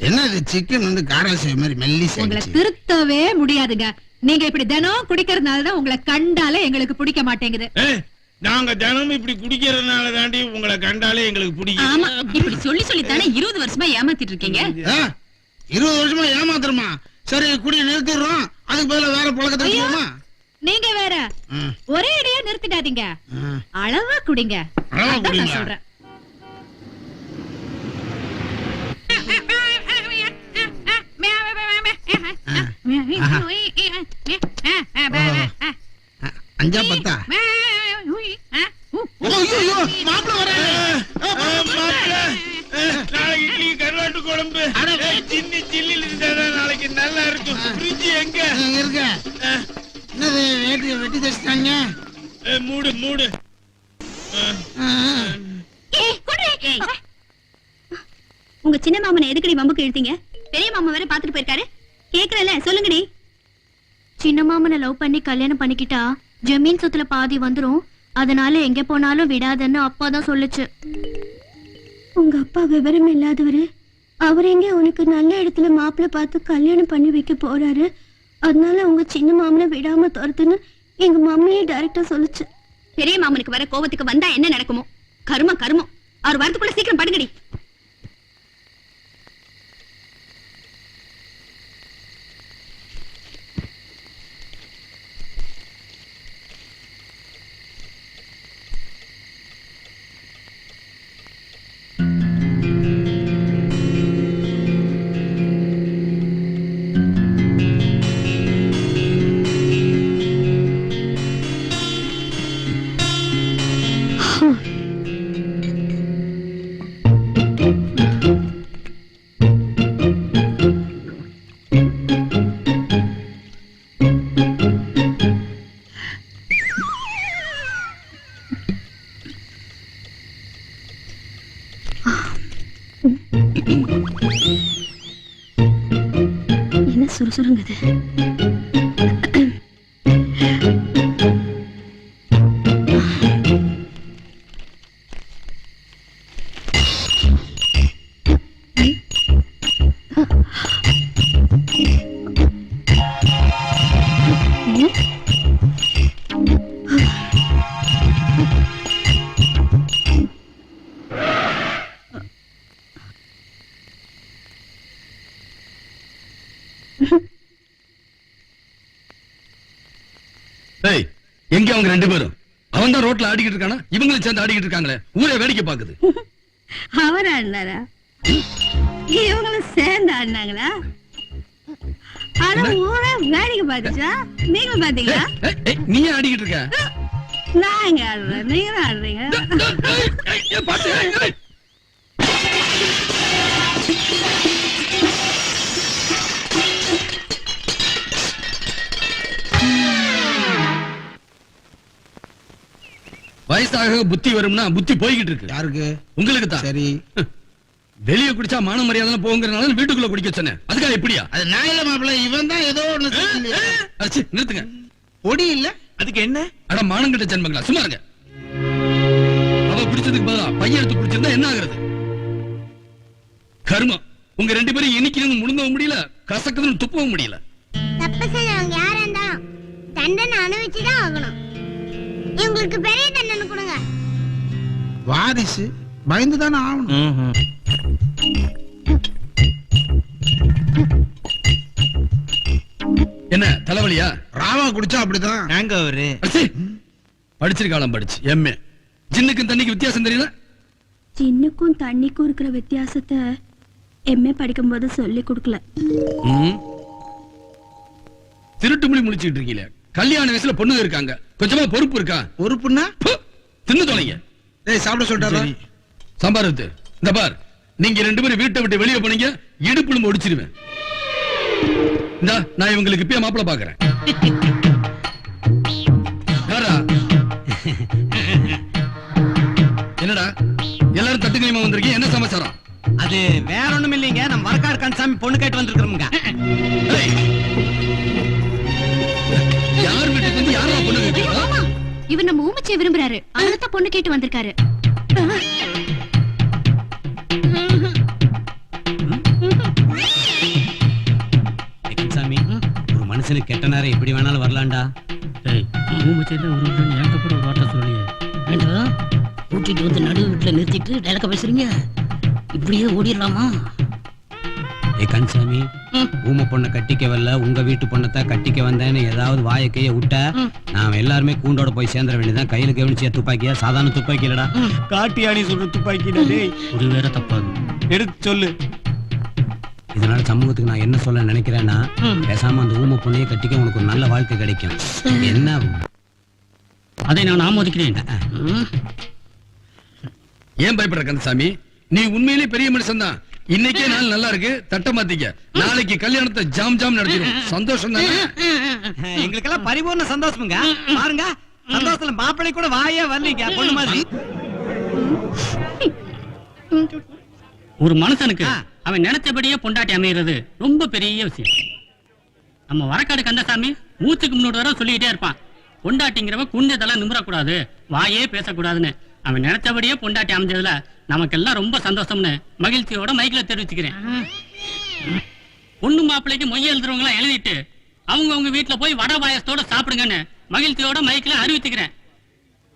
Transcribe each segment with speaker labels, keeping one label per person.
Speaker 1: என்ன இது சிக்கன் வந்து காராசே மாதிரி மெல்லிஸ்
Speaker 2: உங்களை திருத்தவே முடியாதுங்க. நீங்க இப்படி தினம் குடிக்கிறதுனால தான் உங்களை கண்டாலே எங்களுக்கு பிடிக்க மாட்டேங்குது.
Speaker 3: ஏய், நாங்க தினமும் இப்படி குடிக்கிறதுனால தாண்டி உங்களை கண்டாலே எங்களுக்கு பிடிக்கும்
Speaker 4: ஆமா இப்படி சொல்லி சொல்லி தானே இருபது வருஷமா ஏமாத்திட்டு இருக்கீங்க?
Speaker 1: இருபது வருஷமா ஏமாத்துறமா? சரி குடி நிறுத்திடுறோம். அதுக்கு பதிலா வேற பழக்கத்தை
Speaker 2: ஐயோ. நீங்க வேற ஒரே அடியா நிறுத்திடாதீங்க. அளவா குடிங்க.
Speaker 1: அளவா
Speaker 2: அதான். நான் சொல்றேன்.
Speaker 1: அஞ்சா பத்தா? ஐயோ மாப்பிள்ள வராரு.
Speaker 3: மாப்பிள்ள, ஏய், நாளைக்கு இட்லி கருவாட்டு குழம்பு. ஏய், சின்ன சில்லில் இருந்தாதான் நாளைக்கு நல்லா இருக்கும். ஃப்ரிட்ஜ் எங்க?
Speaker 1: இங்க இருக்க என்னது வேட்டி வெட்டி தச்சிட்டாங்க?
Speaker 3: ஏய், மூடு மூடு.
Speaker 4: உங்க சின்ன மாமனை எதுக்கடி வம்புக்கு இழுத்தீங்க? பெரிய மாமா வேற பாத்துட்டு போயிருக்காரு. கேக்குறல சொல்லுங்கடி.
Speaker 5: சின்ன மாமனை லவ் பண்ணி கல்யாணம் பண்ணிக்கிட்டா ஜமீன் சொத்துல பாதி வந்துரும். அதனால எங்க போனாலும் விடாதன்னு அப்பா தான் சொல்லுச்சு.
Speaker 6: உங்க அப்பா விவரம் இல்லாதவரு. அவர் எங்க உனக்கு நல்ல இடத்துல மாப்பிள்ளை பார்த்து கல்யாணம் பண்ணி வைக்க போறாரு. அதனால உங்க சின்ன மாமனை விடாம துரத்துன்னு எங்க மம்மியே டைரக்டா சொல்லுச்சு.
Speaker 4: பெரிய மாமனுக்கு வர கோவத்துக்கு வந்தா என்ன நடக்குமோ? கருமம் கருமம். அவர் வரதுக்குள்ள சீக்கிரம் படுங்கடி.
Speaker 6: சுறுசுறுங்குது
Speaker 7: எங்க அவங்க ரெண்டு பேரும். அவன் தான் ரோட்ல ஆடிக்கிட்டு இருக்கானா? இவங்களும் சேர்ந்து ஆடிக்கிட்டு இருக்காங்களே. ஊரே வேடிக்கை பாக்குது
Speaker 6: அவர் ஆடினாரா? இவங்களும் சேர்ந்து ஆடினாங்களா? ஆனா ஊரே வேடிக்கை பார்த்துச்சா? நீங்களும் பாத்தீங்களா
Speaker 7: நீ ஆடிக்கிட்டு இருக்க?
Speaker 6: நான் எங்க ஆடுறேன். நீங்களும் ஆடுறீங்க.
Speaker 7: பாத்து, வயசாக புத்தி வரும்னா புத்தி போய்கிட்டு இருக்கு.
Speaker 1: யாருக்கு?
Speaker 7: உங்களுக்கு தான்
Speaker 1: சரி
Speaker 7: வெளிய குடிச்சா மான மரியாதை போங்கிறனால வீட்டுக்குள்ள குடிக்க சொன்னேன். அதுக்காக எப்படியா
Speaker 1: அது நான் இல்ல மாப்பிள்ள இவன் தான் ஏதோ ஒண்ணு
Speaker 7: அச்சி, நிறுத்துங்க.
Speaker 1: பொடி இல்ல?
Speaker 3: அதுக்கு என்ன?
Speaker 7: அட மானங்கிட்ட ஜென்மங்களா? சும்மா இருங்க. அவ பிடிச்சதுக்கு பதிலா பையன் எடுத்து பிடிச்சிருந்தா என்ன ஆகுறது? கர்மம். உங்க ரெண்டு பேரும் இன்னைக்கு முழுங்கவும் முடியல கசக்குதுன்னு துப்பவும் முடியல.
Speaker 6: தப்பு செஞ்சவங்க யாரா இருந்தாலும் தண்டனை அனுபவிச்சுதான் ஆகணும். இவங்களுக்கு பெரிய தண்டனை கொடுங்க.
Speaker 1: வாரிசு பயந்து தானே ஆகணும்
Speaker 7: என்ன தலைவலியா?
Speaker 1: ராவா குடிச்சா அப்படிதான்.
Speaker 3: நாங்க அவரு?
Speaker 7: படிச்சிருக்காளாம் படிச்சு எம்ஏ. ஜின்னுக்கும் தண்ணிக்கு வித்தியாசம் தெரியல
Speaker 6: சின்னுக்கும் தண்ணிக்கும் இருக்கிற வித்தியாசத்தை எம்ஏ படிக்கும்போது சொல்லி கொடுக்கல.
Speaker 7: ம். திருட்டு முடி முழிச்சிட்டு இருக்கீங்களே. கல்யாண வயசுல பொண்ணுங்க இருக்காங்க. கொஞ்சமா பொறுப்பு இருக்கா?
Speaker 1: பொறுப்புன்னா?
Speaker 7: தின்னு தொலைங்க.
Speaker 1: டேய் சாப்பிட சொல்லிட்டாரா?
Speaker 7: சாம்பார் ஊத்து. இந்த பார் நீங்க ரெண்டு பேரும் வீட்டை விட்டு வெளியே போனீங்க இடுப்புலும் ஒடிச்சிருவேன். இந்தா நான் இவங்களுக்கு இப்பயே மாப்பிள பாக்குறேன் என்னடா? எல்லாரும் தட்டு கைமா வந்திருக்கீங்க? என்ன சமாச்சாரம்?
Speaker 8: அது வேற ஒண்ணும் இல்லைங்க நம்ம வரக்கார் கந்தசாமி பொண்ணு கேட்டு வந்திருக்கிறோமுங்க
Speaker 7: ஏய். யார் வீட்டுக்கு வந்து யாரா பொண்ணு கேட்டீங்க
Speaker 5: இவர் நம்ம ஊமச்சியை விரும்புறாரு. அதனால பொண்ணு கேட்டு வந்திருக்காரு.
Speaker 8: சாமி மனுஷனுக்கு கெட்ட நேரம் எப்படி வேணாலும் வரலாம்டா.
Speaker 9: ஊமச்சியில ஒரு ஏகப்பட ஒரு வந்து நடு வீட்டுல நிறுத்திட்டு டைலக்க பேசுறீங்க? இப்படியே ஓடிடலாமா?
Speaker 8: ஏ கன்சாமி ஊம பொண்ணை கட்டிக்க வரல உங்க வீட்டு பொண்ணத்தை கட்டிக்க வந்தேன்னு ஏதாவது வாயை கைய விட்ட நாம எல்லாருமே கூண்டோட போய் சேர்ந்துட வேண்டியதான் கையில கவனிச்சிய துப்பாக்கியா? சாதாரண துப்பாக்கி இல்லடா. காட்டி ஆணி சொல்ற துப்பாக்கி
Speaker 9: ஒரு வேற தப்பாது
Speaker 8: எடுத்து சொல்லு. இதனால சமூகத்துக்கு நான் என்ன சொல்ல நினைக்கிறேன்னா பேசாம அந்த ஊம பொண்ணையை கட்டிக்க உனக்கு ஒரு நல்ல வாழ்க்கை கிடைக்கும். என்ன?
Speaker 9: அதை நான் ஆமோதிக்கிறேன்.
Speaker 7: ஏன் பயப்படுற கந்தசாமி? நீ உண்மையிலேயே பெரிய மனுஷன் தான் இன்னைக்கே நாள் நல்லா இருக்கு. தட்ட மாத்திக்க. நாளைக்கு கல்யாணத்தை ஜாம் ஜாம் நடத்திடும். சந்தோஷம் தானே?
Speaker 8: எங்களுக்கெல்லாம் பரிபூர்ண சந்தோஷமுங்க. பாருங்க சந்தோஷத்துல மாப்பிள்ளை கூட வாயே வரலீங்க பொண்ணு மாதிரி.
Speaker 9: ஒரு மனுஷனுக்கு. அவன் நினைச்சபடியே பொண்டாட்டி அமைகிறது ரொம்ப பெரிய விஷயம். நம்ம வரக்காடு கந்தசாமி மூச்சுக்கு முன்னூறு தடவை சொல்லிக்கிட்டே இருப்பான். பொண்டாட்டிங்கிறவ குண்டதெல்லாம் நிமிரக்கூடாது. வாயே பேசக்கூடாதுன்னு. அவன் நினைச்சபடியே பொண்டாட்டி அமைஞ்சதுல நமக்கெல்லாம் ரொம்ப சந்தோஷம்னு மகிழ்ச்சியோட மைக்கில தெரிவிச்சுக்கிறேன். பொண்ணு மாப்பிள்ளைக்கு மொய் எழுதுறவங்க எழுதிட்டு அவங்க உங்க வீட்டுல போய் வடை பாயசத்தோட சாப்பிடுங்கன்னு மகிழ்ச்சியோட மைக்கில அறிவிச்சுக்கிறேன்.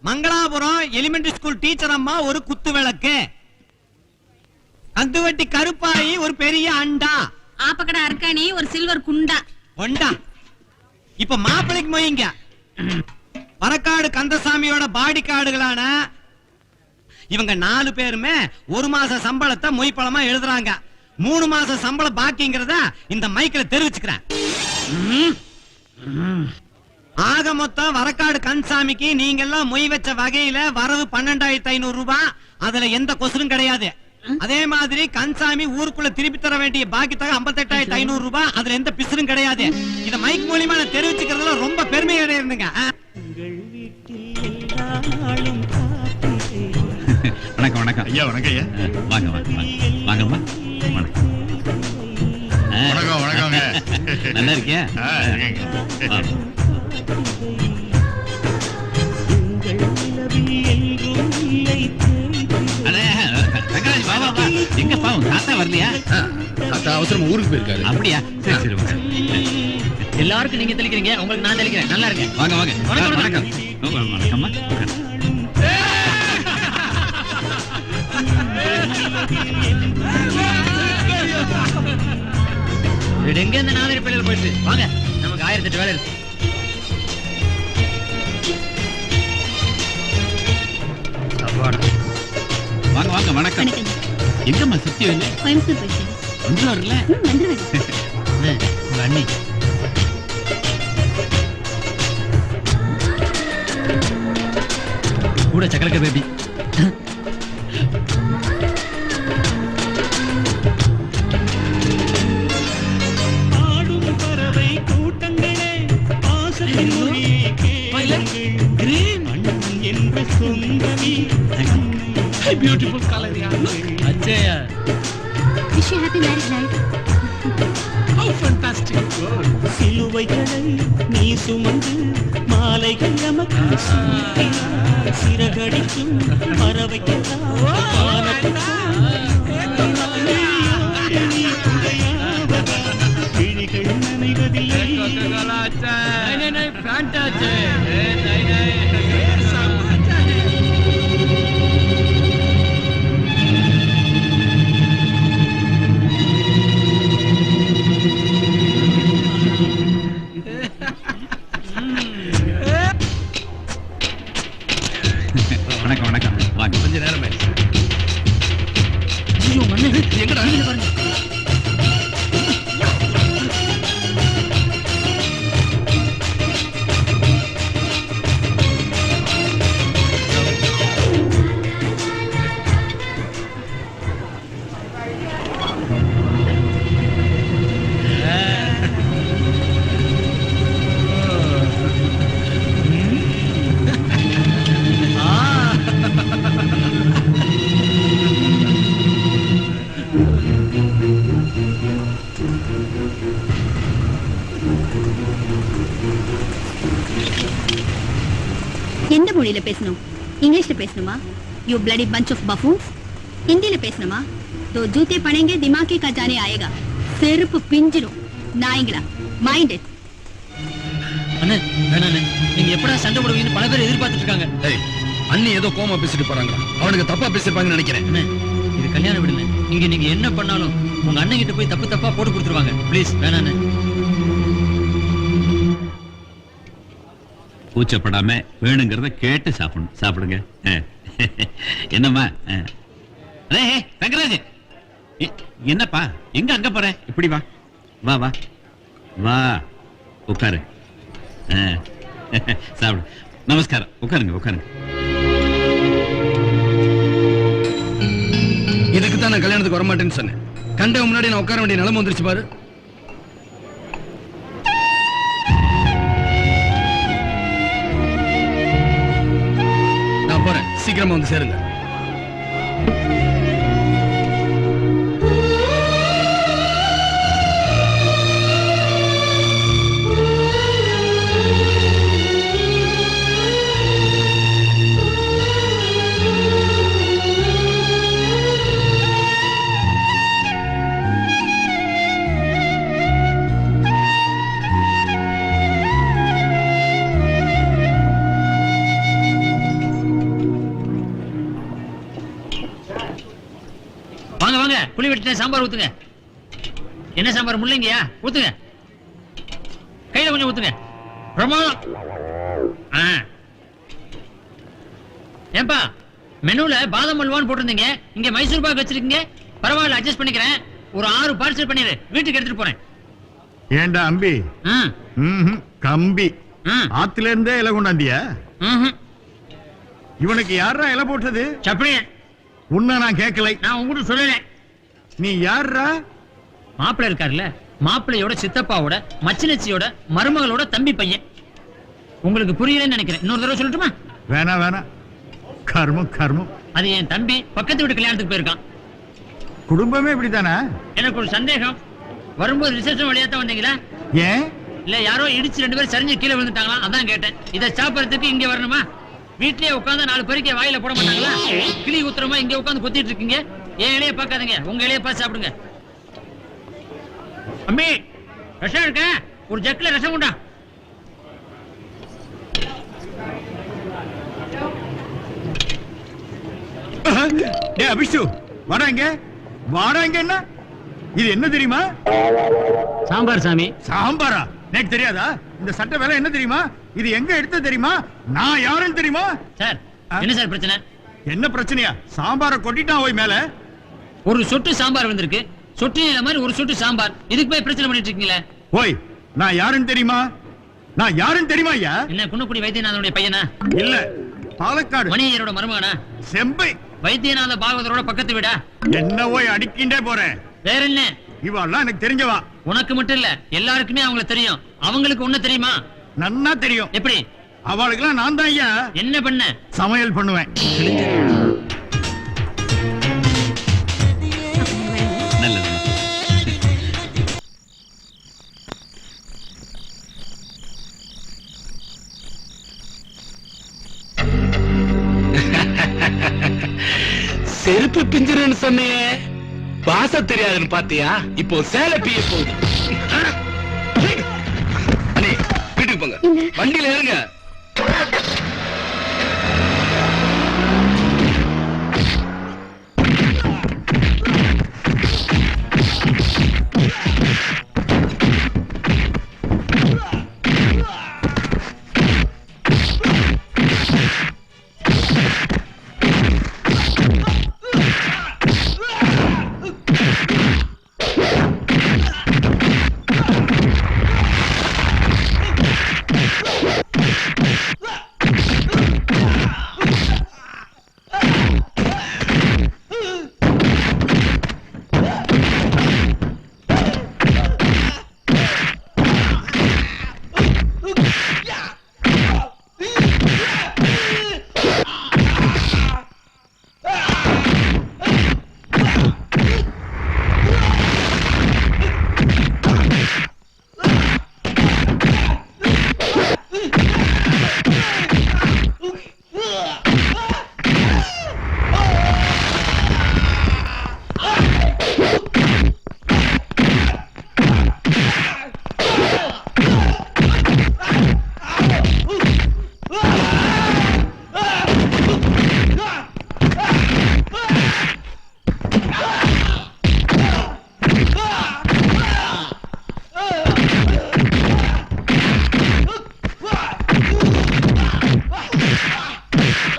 Speaker 8: மங்களாபுரம் எலிமெண்டரி ஸ்கூல் டீச்சர் அம்மா ஒரு குத்து விளக்கு. அந்துவட்டி கருப்பாயி ஒரு பெரிய அண்டா.
Speaker 2: ஆப்பக்கடை அர்க்காணி ஒரு சில்வர் குண்டா.
Speaker 8: ஒண்டா இப்ப மாப்பிள்ளைக்கு மொய்ங்க. வரக்காடு கந்தசாமியோட பாடி கார்டுகளான இவங்க நாலு பேருமே ஒரு மாச சம்பளத்தை மொய்ப்பழமா எழுதுறாங்க. மூணு மாச சம்பளம் பாக்கிங்கிறத இந்த மைக்கில் தெரிவிச்சுக்கிறேன். ஆக மொத்தம் வரக்காடு கந்தசாமிக்கு நீங்க எல்லாம் மொய் வச்ச வகையில வரவு பன்னெண்டாயிரத்தி ஐநூறு ரூபாய் அதுல எந்த கொசுரும் கிடையாது. அதே மாதிரி கந்தசாமி ஊருக்குள்ள திருப்பி தர வேண்டிய பாக்கி தொகை ஐம்பத்தெட்டாயிரத்தி ஐநூறு ரூபாய் அதுல எந்த பிசுரும் கிடையாது. இத மைக் மூலியமா நான் தெரிவிச்சுக்கிறதுல ரொம்ப பெருமை அடையிருந்துங்க
Speaker 10: வணக்கம் வணக்கம். ஐயா வணக்கம் ஐயா. வாங்க வாங்க வாங்க. வாங்கம்மா. வணக்கம். வணக்கம் வணக்கங்க நல்லா இருக்கியா. எங்க பாவம் தாத்தா வரலையா?
Speaker 7: தாத்தா அவசரமா ஊருக்கு போயிருக்காரு.
Speaker 10: அப்படியா? சரி சரி வாங்க.
Speaker 9: எல்லாருக்கும் நீங்க தெளிக்கிறீங்க உங்களுக்கு நான் தெளிக்கிறேன். நல்லா இருங்க.
Speaker 10: வாங்க வாங்க.
Speaker 9: வணக்கம்,
Speaker 10: வணக்கம். வணக்கம்மா.
Speaker 9: எங்க இந்த நாதிரி பிள்ளைகள் போயிட்டு வாங்க நமக்கு ஆயிரத்தி எட்டு வேலை இருக்கு.
Speaker 10: வாங்க வாங்க வணக்கம். எங்கம்மா சுத்தி வந்து
Speaker 6: கோயம்புத்தூர் போயிட்டு
Speaker 9: இது, உங்க அண்ணி.
Speaker 10: கூட சக்கரக்க baby.
Speaker 9: அச்சயா.
Speaker 5: Wish you happy marriage life
Speaker 11: சிலுவைகளை நீ சுமந்து மாலைகள் நமக்கு. சிறகடிக்கும் கிழிகள் நனைவதில்லை.
Speaker 10: வணக்கம் வணக்கம். வாங்க.
Speaker 7: கொஞ்ச நேரம் ஆயிடுச்சு. எங்கடா?
Speaker 6: எந்த மொழியில பேசணும்? இங்கிலீஷ்ல பேசணுமா? You bloody bunch of buffoons ஹிந்தியில பேசணுமா? தோ ஜூத்தே பணேங்க திமாக்கே கா ஆயேகா. செருப்பு பிஞ்சிடும். நாய்ங்களா மைண்ட் இட்
Speaker 11: அண்ணே வேணாண்ணே நீங்க எப்படா சண்டை போடுவீங்கன்னு பல பேர் எதிர்பார்த்துட்டு இருக்காங்க
Speaker 7: டேய் அண்ணி ஏதோ கோமா பேசிட்டு போறாங்க அவனுக்கு தப்பா பேசிருப்பாங்கன்னு நினைக்கிறேன்.
Speaker 11: இது கல்யாணம் விடுங்க நீங்க நீங்க என்ன பண்ணாலும் உங்க அண்ணன் கிட்ட போய் தப்பு தப்பா போட்டு கொடுத்துருவாங்க. ப்ளீஸ் வேணாண்ணே.
Speaker 12: கூச்சப்படாம வேணுங்கிறத கேட்டு சாப்பிடணும். சாப்பிடுங்க. ஆ. என்னம்மா? ஆ. அடே, என்னப்பா? எங்க அங்க போற? இப்படி வா. வா வா. வா. உட்காரு. ஆ. சாப்பிடு. நமஸ்காரம். உட்காருங்க உட்காருங்க.
Speaker 7: இதுக்கு தான் நான் கல்யாணத்துக்கு வரமாட்டேன்னு சொன்னேன். கண்ட முன்னாடி நான் உட்கார வேண்டிய நிலைமை வந்துருச்சு பாரு. சீக்கிரமா வந்து சேருங்க.
Speaker 11: வெட்டின சாம்பார் ஊத்துங்க. என்ன சாம்பார் முள்ளங்கியா? ஊத்துங்க. கையில கொஞ்சம் ஊத்துங்க. பிரமாதம். ஆ. ஏன்பா மெனுல பாதாம் அல்வான்னு போட்டிருந்தீங்க. இங்க மைசூர் பாக் வச்சிருக்கீங்க. பரவாயில்ல அட்ஜஸ்ட் பண்ணிக்கிறேன். ஒரு ஆறு பார்சல் பண்ணிடு வீட்டுக்கு எடுத்துட்டு போறேன்.
Speaker 3: ஏண்டா அம்பி? கம்பி. ஆத்துல இருந்தே இலை கொண்டாந்தியா. இவனுக்கு யாரா இலை போட்டது?
Speaker 11: சப்படி
Speaker 3: உன்னை நான் கேட்கலை.
Speaker 11: நான் உங்ககிட்ட சொல்லல.
Speaker 3: நீ யாரா
Speaker 11: மாப்பிள்ளை இருக்காருல்ல. மாப்பிள்ளையோட சித்தப்பாவோட மச்சினச்சியோட மருமகளோட தம்பி பையன். உங்களுக்கு புரியலன்னு நினைக்கிறேன். இன்னொரு தடவை சொல்லட்டுமா?
Speaker 3: வேணா வேணா கர்மம் கர்மம்.
Speaker 11: அது என் தம்பி பக்கத்து வீட்டு கல்யாணத்துக்கு போயிருக்கான்.
Speaker 3: குடும்பமே இப்படித்தானா?
Speaker 11: எனக்கு ஒரு சந்தேகம். வரும்போது ரிசப்ஷன் வழியா தான் வந்தீங்களா?
Speaker 3: ஏன்?
Speaker 11: இல்ல யாரோ இடிச்சு ரெண்டு பேரும் சரிஞ்சு கீழே விழுந்துட்டாங்களா? அதான் கேட்டேன். இதை சாப்பிடறதுக்கு இங்க வரணுமா? வீட்லயே உட்கார்ந்து நாலு பேருக்கு வாயில போட மாட்டாங்களா? கிளி ஊத்துறமா? இங்க உட்கார்ந்து கொத்திட்டு இருக்கீங்க. என் இலைய பார்க்காதீங்க? உங்க இலைய பார்த்து சாப்பிடுங்க. அம்மி! ரசம் இருக்க? ஒரு ஜக்ல ரசம் உண்டா
Speaker 3: டே அபிஷு வாடா இங்க. என்ன? இது என்ன தெரியுமா?
Speaker 11: சாம்பார் சாமி.
Speaker 3: சாம்பாரா? எனக்கு தெரியாதா? இந்த சட்டை வேலை என்ன தெரியுமா? இது எங்க எடுத்தது தெரியுமா? நான் யாருன்னு தெரியுமா?
Speaker 11: சார் என்ன சார் பிரச்சனை?
Speaker 3: என்ன பிரச்சனையா? சாம்பாரை கொட்டிட்டான் போய் மேல.
Speaker 11: ஒரு சொட்டு சாம்பார் வந்திருக்கு. சொட்டு இலை மாதிரி ஒரு சொட்டு சாம்பார். இதுக்கு போய் பிரச்சனை பண்ணிட்டு இருக்கீங்களே?
Speaker 3: ஓய் நான் யாருன்னு தெரியுமா? நான் யாருன்னு தெரியுமா ஐயா?
Speaker 11: என்ன குன்னக்குடி வைத்தியநாதனுடைய பையனா?
Speaker 3: இல்ல பாலக்காடு.
Speaker 11: மணியரோட மருமகனா?
Speaker 3: செம்பை.
Speaker 11: வைத்தியநாத பாகவதரோட பக்கத்து வீடா?
Speaker 3: என்ன போய் அடிக்கின்றே போறேன்
Speaker 11: வேற என்ன?
Speaker 3: இவெல்லாம் எனக்கு தெரிஞ்சவா?
Speaker 11: உனக்கு மட்டும் இல்ல எல்லாருக்குமே அவங்கள தெரியும். அவங்களுக்கு ஒண்ணு தெரியுமா?
Speaker 3: நன்னா தெரியும்.
Speaker 11: எப்படி?
Speaker 3: அவளுக்கெல்லாம் நான் தான் ஐயா.
Speaker 11: என்ன பண்ண?
Speaker 3: சமையல் பண்ணுவேன்.
Speaker 1: சொன்னியே பாச தெரியாதுன்னு பாத்தியா? இப்போ சேலை பிய போகுது.
Speaker 7: வீட்டுக்கு போங்க. வண்டியில ஏறுங்க.
Speaker 3: you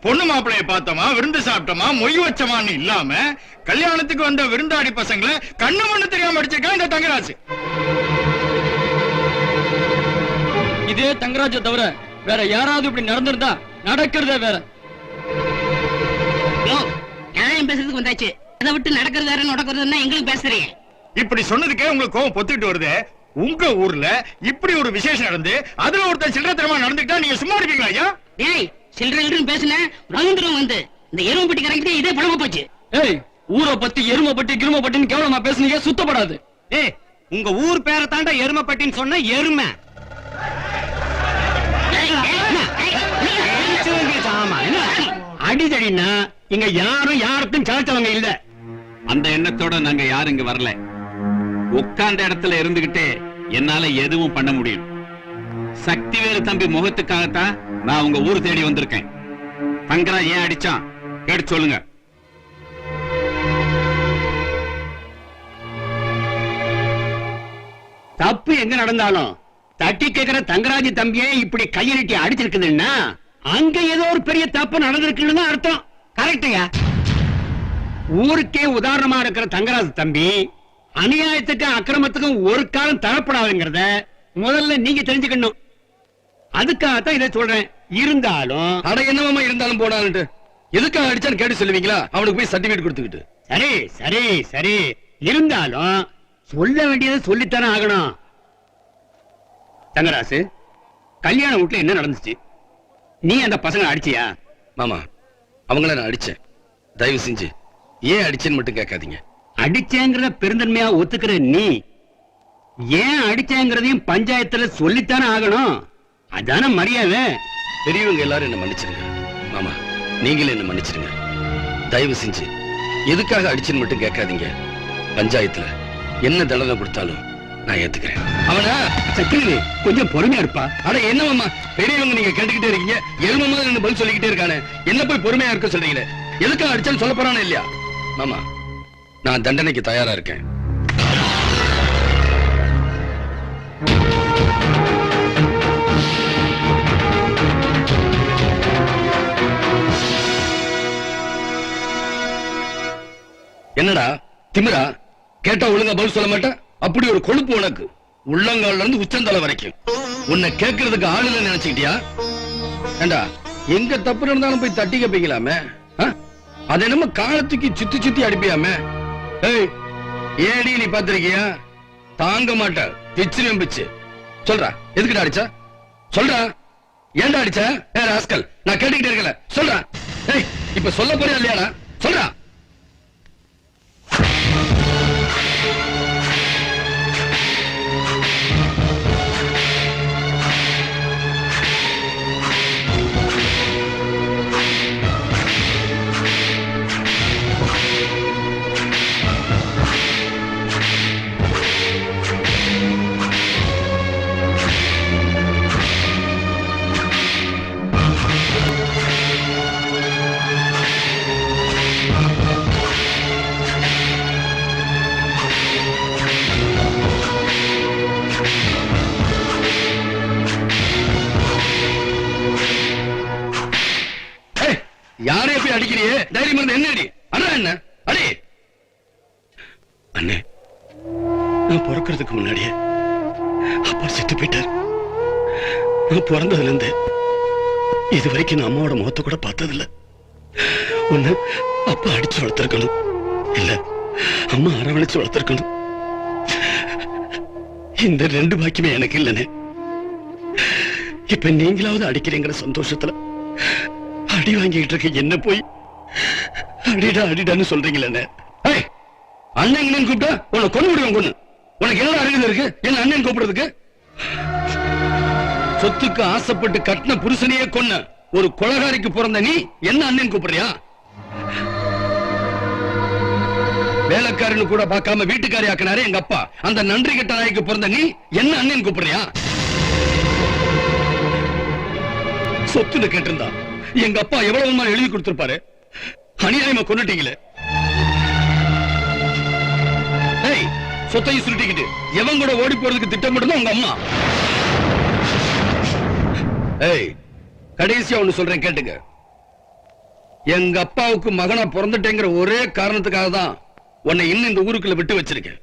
Speaker 3: பொண்ணு மாப்பிளைய பார்த்தோமா விருந்து சாப்பிட்டோமா மொய் வச்சமான்னு இல்லாம கல்யாணத்துக்கு வந்த விருந்தாடி பசங்களை கண்ணு மண்ணு தெரியாம அடிச்சிருக்கான் இந்த தங்கராசு?
Speaker 13: இதே தங்கராஜ தவிர வேற யாராவது இப்படி நடந்திருந்தா நடக்கிறதே வேற.
Speaker 14: நியாயம் பேசுறதுக்கு வந்தாச்சு. அதை விட்டு நடக்கிறது வேற நடக்கிறதுன்னா எங்களுக்கு பேசுறீங்க.
Speaker 3: இப்படி சொன்னதுக்கே உங்களுக்கு கோவம் பொத்துக்கிட்டு வருது. உங்க ஊர்ல இப்படி ஒரு விசேஷம் நடந்து அதுல ஒருத்தன் சில்லறத்தனமா நடந்துக்கிட்டா நீங்க சும்மா இருப்பீங்களா ஐயா?
Speaker 14: ஏய் சில்லறை பேசுன ரவீந்திரம் வந்து. இந்த எருமப்பட்டி கரெக்டே இதே பழமா போச்சு.
Speaker 13: ஏய் ஊரை பத்தி எருமை பட்டி கிரும பட்டின்னு கேவலமா பேசுனீங்க சுத்தப்படாது.
Speaker 8: ஏய் உங்க ஊர் பேரை தாண்டா எருமைப்பட்டின்னு சொன்ன எருமை.
Speaker 13: அடிதடினா இங்க யாரும் யாருக்கும் சாச்சவங்க இல்ல.
Speaker 12: அந்த எண்ணத்தோட நாங்க யாரும் இங்க வரல. உட்கார்ந்த இடத்துல இருந்துகிட்டே என்னால எதுவும் பண்ண முடியும். சக்திவேலு தம்பி முகத்துக்காகத்தான் நான் உங்க ஊர் தேடி வந்திருக்கேன். தங்கரா ஏன் அடிச்சான்? கேட்டு சொல்லுங்க.
Speaker 13: தப்பு எங்க நடந்தாலும் தட்டி கேக்குற தங்கராஜ் தம்பியே இப்படி கையை அடிச்சிருக்குதுன்னா அங்க ஏதோ ஒரு பெரிய தப்பு நடந்திருக்குன்னு தான் அர்த்தம். கரெக்டுங்க ஊருக்கே உதாரணமா இருக்கிற தங்கராஜ் தம்பி அநியாயத்துக்கும் அக்கிரமத்துக்கும் ஒரு காலம் தரப்படாதுங்கிறத முதல்ல நீங்க தெரிஞ்சுக்கணும். அதுக்காகத்தான் இதை சொல்றேன். இருந்தாலும்
Speaker 7: அட என்னமாமா இருந்தாலும் போடான்ட்டு? எதுக்காக அடிச்சான்னு கேட்டு சொல்லுவீங்களா? அவனுக்கு போய் சர்டிபிகேட் கொடுத்துக்கிட்டு.
Speaker 13: சரி சரி சரி. இருந்தாலும் சொல்ல வேண்டியதை சொல்லித்தானே ஆகணும். தங்கராசு கல்யாண வீட்டுல என்ன நடந்துச்சு? நீ அந்த பசங்க அடிச்சியா?
Speaker 7: மாமா அவங்கள நான் அடிச்சேன். தயவு செஞ்சு ஏன் அடிச்சேன்னு மட்டும் கேட்காதீங்க.
Speaker 13: அடிச்சேங்கிறத பெருந்தன்மையா ஒத்துக்கிற நீ ஏன் அடிச்சேங்கிறதையும் பஞ்சாயத்துல சொல்லித்தானே ஆகணும்? அதான மரியாதை.
Speaker 7: பெரியவங்க எல்லாரும் என்ன மன்னிச்சிருங்க. மாமா நீங்களே என்ன மன்னிச்சிருங்க. தயவு செஞ்சு எதுக்காக அடிச்சேன்னு மட்டும் கேட்காதீங்க. பஞ்சாயத்துல என்ன தண்டனை கொடுத்தாலும் நான் ஏத்துக்கிறேன். அவனா?
Speaker 13: சக்கரவே கொஞ்சம் பொறுமையா இருப்பா.
Speaker 7: அட என்ன மாமா? பெரியவங்க நீங்க கேட்டுக்கிட்டே இருக்கீங்க. எரும மாதிரி நின்னு பதில் சொல்லிக்கிட்டே இருக்கானே. என்ன போய் பொறுமையா இருக்க சொல்றீங்களே? எதுக்காக அடிச்சான்னு சொல்ல போறானே இல்லையா? மாமா நான் தண்டனைக்கு தயாரா இருக்கேன். என்னடா? திமிரா? கேட்டா ஒழுங்கா பதில் சொல்ல மாட்டேன்? அப்படி ஒரு கொழுப்பு உனக்கு. உள்ளங்கால இருந்து உச்சந்தலை வரைக்கும். உன்னை கேட்கறதுக்கு ஆள் இல்லை நினைச்சுக்கிட்டியா? ஏண்டா எங்க தப்பு இருந்தாலும் போய் தட்டி கேப்பீங்களாமே? ஆ? அது என்னமோ காலத்துக்கு சுத்தி சுத்தி அடிப்பியாமே? ஏய் ஏடி நீ பாத்திருக்கியா தாங்க மாட்ட. பிச்சு நம்பிச்சு. சொல்றா எதுக்குடா அடிச்சா? சொல்றா. ஏன்டா அடிச்ச? ஏ ராஸ்கல் நான் கேட்டுக்கிட்டே இருக்கல. சொல்றா. ஏய் இப்ப சொல்ல போறியா இல்லையாடா? சொல்றா. போய் தைரியம் இருந்து என்ன அடி? அண்ணா என்ன? அடி! அண்ணே நான் பிறக்கிறதுக்கு முன்னாடியே அப்பா செத்து போயிட்டார். நான் பிறந்ததுல இருந்து இது வரைக்கும் நான் அம்மாவோட முகத்தை கூட பார்த்ததில்ல. ஒண்ணு அப்பா அடிச்சு வளர்த்திருக்கணும். இல்ல அம்மா அரவணைச்சு வளர்த்திருக்கணும். இந்த ரெண்டு பாக்கியமே எனக்கு இல்லனே இப்ப நீங்களாவது அடிக்கிறீங்கிற சந்தோஷத்துல அடி வாங்கிட்டு இருக்க என்ன போய்? அடிடா அடிடான்னு சொல்றீங்களே அண்ணன் அண்ணன் கூப்பிட்டா உன்னை கொண்டு விடுவேன் கொண்டு உனக்கு என்ன அறிவு இருக்கு? என்ன அண்ணன் கூப்பிடுறதுக்கு? சொத்துக்கு ஆசைப்பட்டு கட்டின புருஷனையே கொன்ன ஒரு கொலகாரிக்கு பிறந்த நீ என்ன அண்ணன் கூப்பிடுறியா? வேலைக்காரனு கூட பார்க்காம வீட்டுக்காரி ஆக்கினாரு எங்க அப்பா. அந்த நன்றி கெட்ட நாய்க்கு பிறந்த நீ என்ன அண்ணன் கூப்பிடுறியா? சொத்துன்னு கேட்டிருந்தா எங்க அப்பா எவ்வளவு எழுதி கொடுத்திருப்பாரு? அநியாயமா கொண்டுட்டீங்களே. சொத்தையும் சுருட்டிக்கிட்டு எவன் கூட ஓடி போறதுக்கு திட்டமிட்டதும் உங்க அம்மா. ஏய் கடைசியா ஒண்ணு சொல்றேன் கேட்டுங்க. எங்க அப்பாவுக்கு மகனா பிறந்துட்டேங்கிற ஒரே காரணத்துக்காக தான் உன்னை இன்னும் இந்த ஊருக்குள்ள விட்டு வச்சிருக்கேன்.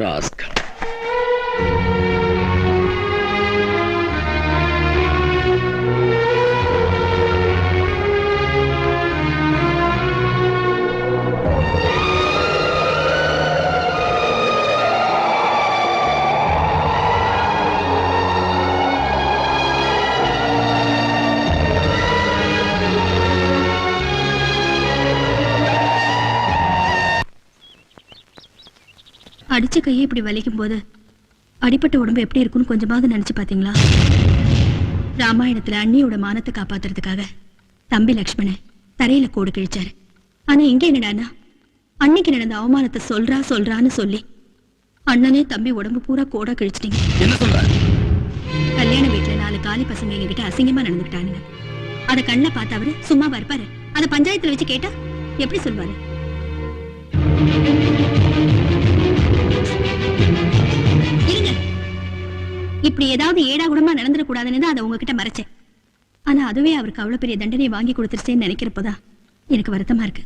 Speaker 7: ராஸ்கல்.
Speaker 6: அடிச்ச கையை இப்படி வலிக்கும் போது அடிப்பட்ட உடம்பு எப்படி இருக்கும்னு கொஞ்சமாவது நினைச்சு பாத்தீங்களா? ராமாயணத்துல அண்ணியோட மானத்தை காப்பாத்துறதுக்காக தம்பி லக்ஷ்மணன் தரையில கோடு கிழிச்சாரு. ஆனா இங்க என்னடான்னா அன்னைக்கு நடந்த அவமானத்தை சொல்றா சொல்றான்னு சொல்லி அண்ணனே தம்பி உடம்பு பூரா கோடா கிழிச்சிட்டீங்க.
Speaker 7: என்ன சொல்ற?
Speaker 6: கல்யாண வீட்டுல நாலு காலி பசங்க எங்க கிட்ட அசிங்கமா நடந்துக்கிட்டானுங்க அத கண்ணில் பார்த்து அவரு சும்மா இருப்பாரு. அத பஞ்சாயத்துல வச்சு கேட்டா எப்படி சொல்வாரு? இப்படி ஏதாவது ஏடா குடமா நடந்துடக்கூடாதுன்னு தான் அதை உங்ககிட்ட மறைச்சேன். ஆனா அதுவே அவருக்கு அவ்வளவு பெரிய தண்டனை வாங்கி கொடுத்துருச்சேன்னு நினைக்கிறப்பதான் எனக்கு வருத்தமா இருக்கு.